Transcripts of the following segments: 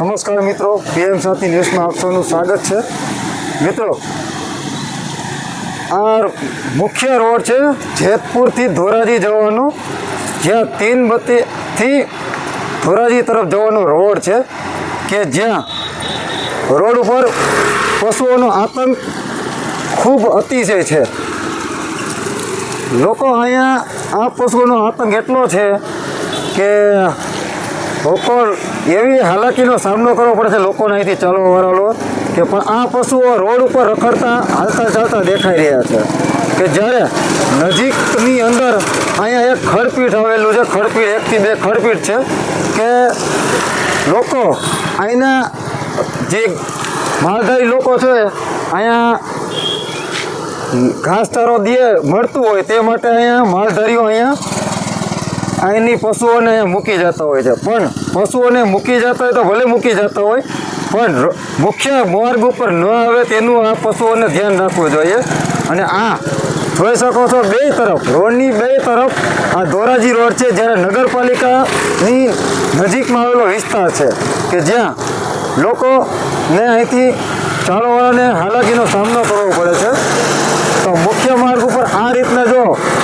નમસ્કાર મિત્રો, પીએમ સાથી ન્યૂઝમાં આપ સૌનું સ્વાગત છે. મિત્રો, આ મુખ્ય રોડ છે જેતપુરથી ધોરાજી જવાનો. જ્યાં તીન બત્તીથી ધોરાજી તરફ જવાનો રોડ છે કે જ્યાં રોડ ઉપર પશુઓનો આતંક ખૂબ અતિશય છે. લોકો અહીંયા આ પશુઓનો આતંક એટલો છે કે લોકો એવી હાલાકીનો સામનો કરવો પડે છે, લોકોને અહીંથી ચાલવા વાળા કે પણ આ પશુઓ રોડ ઉપર રખડતા, હાલતા ચાલતા દેખાઈ રહ્યા છે. કે જ્યારે નજીકની અંદર અહીંયા એક ખડપીઠ આવેલું છે, ખડપીઠ એકથી બે ખડપીઠ છે, કે લોકો અહીંના જે માલધારી લોકો છે, અહીંયા ઘાસચારો દે, મળતું હોય તે માટે અહીંયા માલધારીઓ અહીંયા અહીંની પશુઓને મૂકી જતા હોય છે. પણ પશુઓને મૂકી જતા હોય તો ભલે મૂકી જતા હોય, પણ મુખ્ય માર્ગ ઉપર ન આવે તેનું આ પશુઓને ધ્યાન રાખવું જોઈએ. અને આ જોઈ શકો છો બે તરફ, રોડની બે તરફ આ ધોરાજી રોડ છે, જ્યારે નગરપાલિકાની નજીકમાં આવેલો વિસ્તાર છે, કે જ્યાં લોકોને અહીંથી ચાલવાવાળાને હાલાકીનો સામનો કરવો પડે છે. તો મુખ્ય માર્ગ ઉપર આ રીતના જો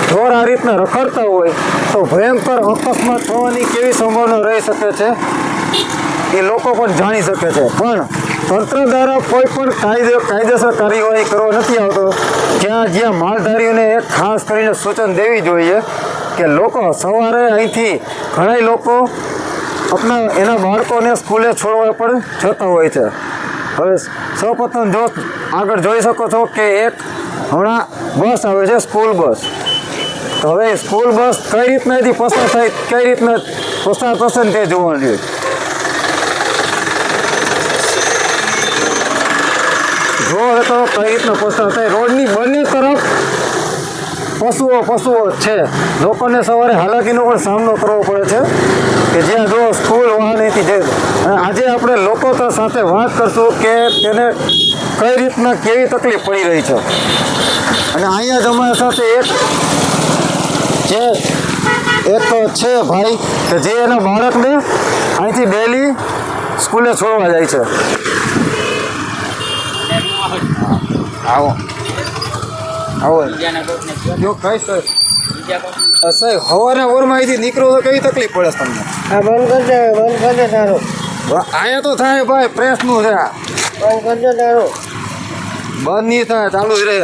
ઢોર આ રીતના રખડતા હોય તો ભયંકર અકસ્માત થવાની કેવી સંભાવના રહી શકે છે? એ લોકો પણ જાણી શકે છે. પણ તંત્ર દ્વારા કોઈ પણ કાયદે, કાયદેસર કાર્યવાહી કરવા નથી આવતો. જ્યાં જ્યાં માલધારીઓને એક ખાસ કરીને સૂચન દેવી જોઈએ કે લોકો સવારે અહીંથી ઘણા લોકો આપણા એના બાળકોને સ્કૂલે છોડવા પણ જતા હોય છે. હવે સૌપ્રથમ જો આગળ જોઈ શકો છો કે એક હમણાં બસ આવે છે, સ્કૂલ બસ. હવે સ્કૂલ બસ કઈ રીતના એથી પસાર થાય, કઈ રીતના પસાર થશે ને તે જોવાનું જોઈએ જો તો કઈ રીતના પસાર થાય, રોડની બંને તરફ પશુઓ પશુઓ છે. લોકોને સવારે હાલાકીનો પણ સામનો કરવો પડે છે કે જ્યાં જો સ્કૂલ વાહન અહીંથી જાય અને આજે આપણે લોકો તો સાથે વાત કરશું કે તેને કઈ રીતના કેવી તકલીફ પડી રહી છે. અને અહીંયા જ અમારા સાથે એક જે એક છે ભાઈ કે જે એના બાળકને અહીંથી ડેલી સ્કૂલે છોડવા જાય છે. આવો. આવો. જો કઈ સર સાહેબ હવાના ઓરમાં અહીંથી નીકળો તો કેવી તકલીફ પડે તમને? હા બંધ કરી દે બંધ કરી દે તારું. અહીંયા તો થાય ભાઈ પ્રેસનું છે. બંધ કરી દે તારું. બંધ નહીં થાય ચાલુ જ રહે.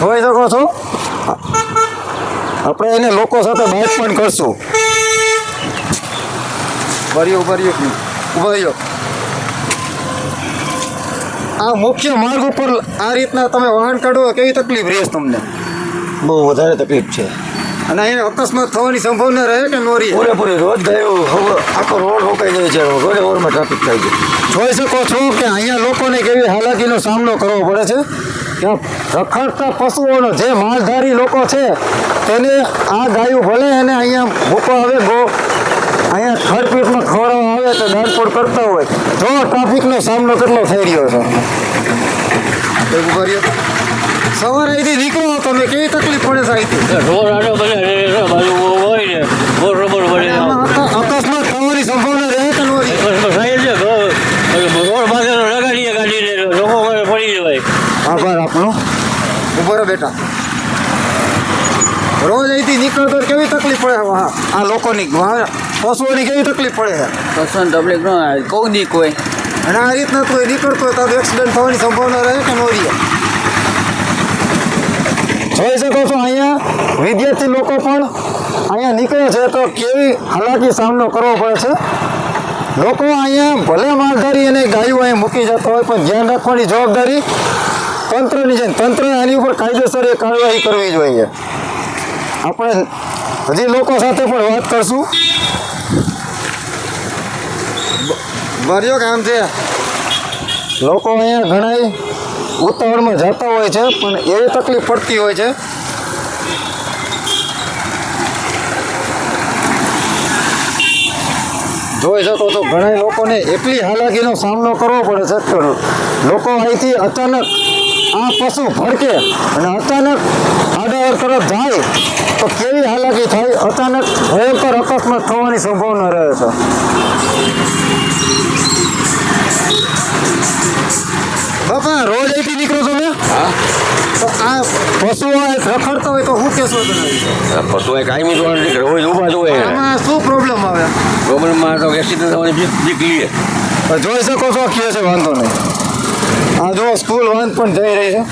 જોઈ શકો છો. આપણે એને લોકો સાથે બાઇક પણ કરશું. ભર્યું ભર્યું ઊભા રહ્યો. આ મુખ્ય માર્ગ ઉપર આ રીતના તમે વાહન કાઢો કેવી તકલીફ રહે તમને? બહુ વધારે તકલીફ છે. અને અહીંયા અકસ્માત થવાની સંભાવના રહે કે નો રહે? પૂરેપૂરી રોજ ગયો હવે આખો રોડ રોકાઈ જાય છે રોડે ઓવરમાં ટ્રાફિક થાય છે. જોઈ શકો છો કે અહીંયા લોકોને કેવી હાલાકીનો સામનો કરવો પડે છે. રખડતા પશુઓનો જે માલધારી લોકો છે તેને આ ગાયું ભલે એને અહીંયા ભૂકો આવે ગો અહીંયા ખડપીટમાં ખવડાવવા આવે તો દાડપોડ કરતા હોય. જો ટ્રાફિકનો સામનો કેટલો થઈ રહ્યો છે? એક ઊભા સવારે અહીંથી નીકળો તમે કેવી તકલીફ પડે છે અહીંથી? અકસ્માત થવાની સંભાવના રહે કે ન રહે છે રોડ પાસે લગાડીએ ગાડીને લોકો આભાર આપણો ઊભો રહો બેટા. રોજ અહીંથી નીકળતો કેવી તકલીફ પડે હા આ લોકોની વાહ, પશુઓની કેવી તકલીફ પડે છે? પસંદ તકલીફ ન કહું નહીં કોઈ. અને આ રીતના તું નીકળતો હોય તો એક્સિડન્ટ થવાની સંભાવના રહે કે નોરી જોઈ શકો છો અહીંયા વિદ્યાર્થી લોકો પણ અહીંયા નીકળે છે તો કેવી હાલાકી સામનો કરવો પડે છે. લોકો અહીંયા ભલે માલધારી અને ગાયો અહીંયા મૂકી જતા હોય પણ ધ્યાન રાખવાની જવાબદારી તંત્રની છે તંત્ર આની ઉપર કાયદેસર એ કાર્યવાહી કરવી જોઈએ. આપણે હજી લોકો સાથે પણ વાત કરશું. ભર્યો કામ છે. લોકો અહીંયા ઘણા ઉતાવળમાં જતા હોય છે, પણ એવી તકલીફ પડતી હોય છે. જોઈ શકો તો ઘણા લોકોને એટલી હાલાકીનો સામનો કરવો પડે છે લોકો અહીંથી અચાનક આ પશુ ભડકે અને અચાનક આડાવર તરફ જાય તો કેવી હાલાકી થાય? અચાનક ભયંકર અકસ્માત થવાની સંભાવના રહે છે. બાપા રોજ અહીંથી નીકળો છો ને? તો આ પશુઓ રખડતો હોય તો શું કેશો તમે પશુઓ કાયમી જોવાનું નીકળે હોય ઊભા જ હોય. આમાં શું પ્રોબ્લેમ આવે? ગવર્મેન્ટમાં તો એક્સિડન્ટ થવાની બીક બીક લઈએ. જોઈ શકો છો કહે છે વાંધો નહીં. જો સ્કૂલ વાન પણ જઈ રહી છે.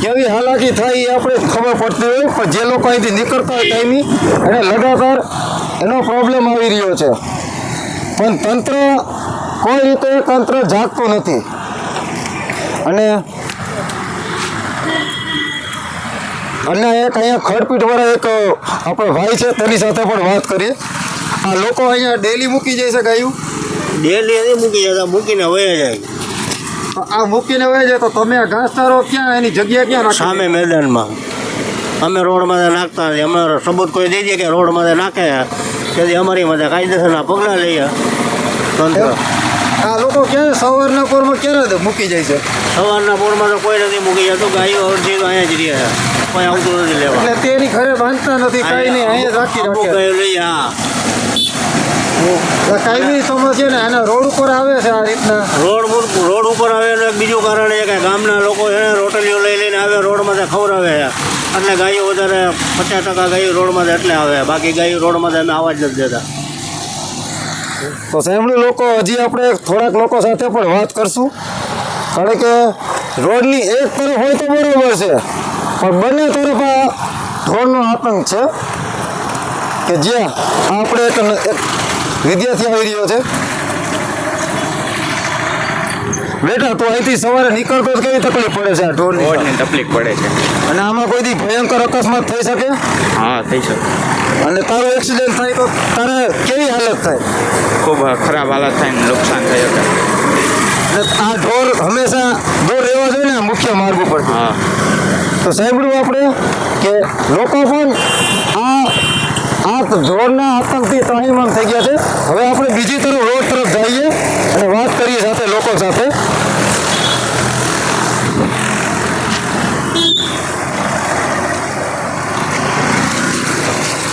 કેવી હાલાકી થાય એ આપણે ખબર પડતી હોય, પણ જે લોકો અહીંથી નીકળતા હોય ટાઈમી એને લગાતાર એનો પ્રોબ્લેમ આવી રહ્યો છે. પણ તંત્ર કોઈ રીતે તંત્ર જાગતું નથી. અને અને એક અહીંયા ખડપીઠવાળા એક આપણો ભાઈ છે, તેની સાથે પણ વાત કરીએ. આ લોકો અહીંયા ડેલી મૂકી જાય છે ગાયું. ડેલી નહીં મૂકી જતા મૂકીને વહે જાય તો આ મૂકીને વહે જાય તો તમે આ ઘાસચારો ક્યાં એની જગ્યા ક્યાં રાખો સામે મેદાનમાં. અમે રોડમાં નાખતા નથી. અમારો સબૂત કોઈ દઈ દે કે રોડમાં નાખે. તેથી અમારી માટે કાયદેસરના પગલાં લઈએ. તંત્ર. આ લોકો ક્યારે સવારના પોરમાં ક્યારે મૂકી જાય છે? સવારના પોરમાં તો કોઈ નથી મૂકી જતું ગાયો અડધી તો અહીંયા જ રહ્યા કોઈ આવતું નથી લેવા. એટલે તેની ઘરે બાંધતા નથી કાંઈ નહીં અહીંયા રાખી રાખે. ગાયો હા કાયમી સમસ્યા ને આના રોડ ઉપર આવે છે આ રીતના. રોડ રોડ ઉપર આવે એનું બીજું કારણ એ કે ગામના લોકો છે રોટલીઓ લઈ લઈને આવે રોડમાં ખવડાવે છે. એટલે ગાયો વધારે પચાસ ટકા ગાયો રોડમાં એટલે આવે. બાકી ગાયો રોડમાં અમે આવા જ નથી દેતા. તો સાંભળ્યું લોકો હજી આપણે થોડાક લોકો સાથે પણ વાત કરશું. કારણ કે રોડની એક તરફ હોય તો બરોબર છે પણ બંને તરફ આ ઢોરનો આતંક છે કે જ્યાં આપણે એક વિદ્યાર્થી આવી રહ્યો છે? બેટા તો અહીંથી સવારે નીકળતો જ કેવી તકલીફ પડે છે આ ઢોરની રોડની તકલીફ પડે છે. અને આમાં કોઈ દી ભયંકર અકસ્માત થઈ શકે? હા થઈ શકે. અને તારો એક્સિડન્ટ થાય તો તારે કેવી હાલત થાય? ખૂબ ખરાબ હાલત થાય ને નુકસાન થઈ શકે અને આ ઢોર હંમેશા દૂર રહેવા જોઈએ ને મુખ્ય માર્ગ ઉપર હા. તો સાંભળ્યું આપણે કે લોકો પણ આ આ ઢોરના આતંકથી ત્રાહીમામ થઈ ગયા છે. હવે આપણે બીજી તરફ રોડ તરફ જઈએ અને વાત કરીએ સાથે લોકો સાથે.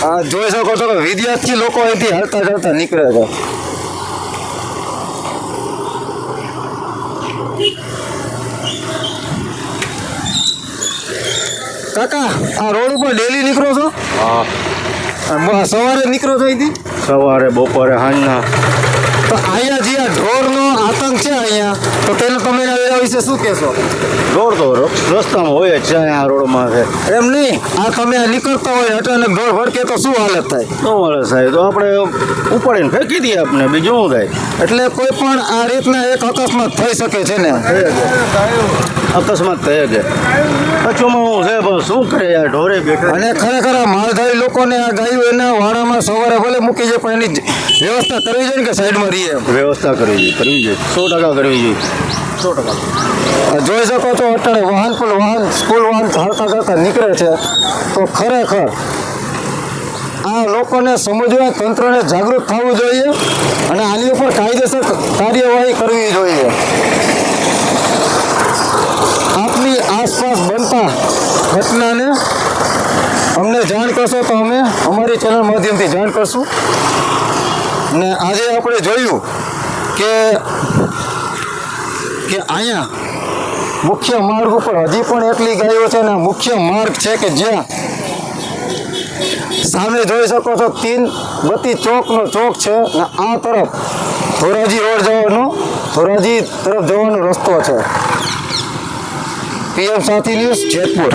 આ જોઈ શકો છો કે વિદ્યાર્થી લોકો અહીંથી હાલતા ચાલતા નીકળે છે. કાકા, આ રોડ ઉપર ડેલી નીકળો છો? હા. સવારે નીકળો થઈ અહીંથી. સવારે બપોરે સાંજના તો અહીંયા જે ઢોરનો આતંક છે અહીંયા તો તેને તમે એના વિશે શું કહેશો? રોડ તો રસ્તામાં હોય જ છે આ રોડમાં છે. એમ નહીં? આ તમે નીકળતા હોય અચાનક ઢોર ભડકે તો શું હાલત થાય? શું મળે સાહેબ તો આપણે ઉપાડીને ફેંકી દઈએ આપણે બીજું શું થાય? એટલે કોઈ પણ આ રીતના એક અકસ્માત થઈ શકે છે ને? અકસ્માત થઈ શકે. કચ્છમાં હું છે પણ શું કરે યાર ઢોરે બેઠા? અને ખરેખર આ માલધારી લોકોને આ ગાયું એના વાડામાં સવારે ભલે મૂકી જાય પણ એની વ્યવસ્થા કરવી જોઈએ ને કે સાઈડમાં રહીએ વ્યવસ્થા કરવી જોઈએ કરવી જોઈએ. સો ટકા કરવી જોઈએ. સો ટકા. જોઈ શકો છો અત્યારે વાહન પણ વાહન, સ્કૂલ વાહન હાલતા કરતા નીકળે છે. તો ખરેખર આ લોકોને સમજવા, તંત્રને જાગૃત થવું જોઈએ અને આની ઉપર કાયદેસર કાર્યવાહી કરવી જોઈએ. આપની આસપાસ બનતા ઘટનાને અમને જાણ કરશો તો અમે અમારી ચેનલ માધ્યમથી જાણ કરશું. ને આજે આપણે જોયું કે કે અહીંયા મુખ્ય માર્ગ ઉપર હજી પણ એટલી ગાયો છે ને મુખ્ય માર્ગ છે કે જ્યાં? સામે જોઈ શકો છો તીન બત્તી ચોકનો ચોક છે ને આ તરફ ધોરાજી રોડ જવાનો, ધોરાજી તરફ જવાનો રસ્તો છે. પીએમ સાથી ન્યૂઝ જેતપુર.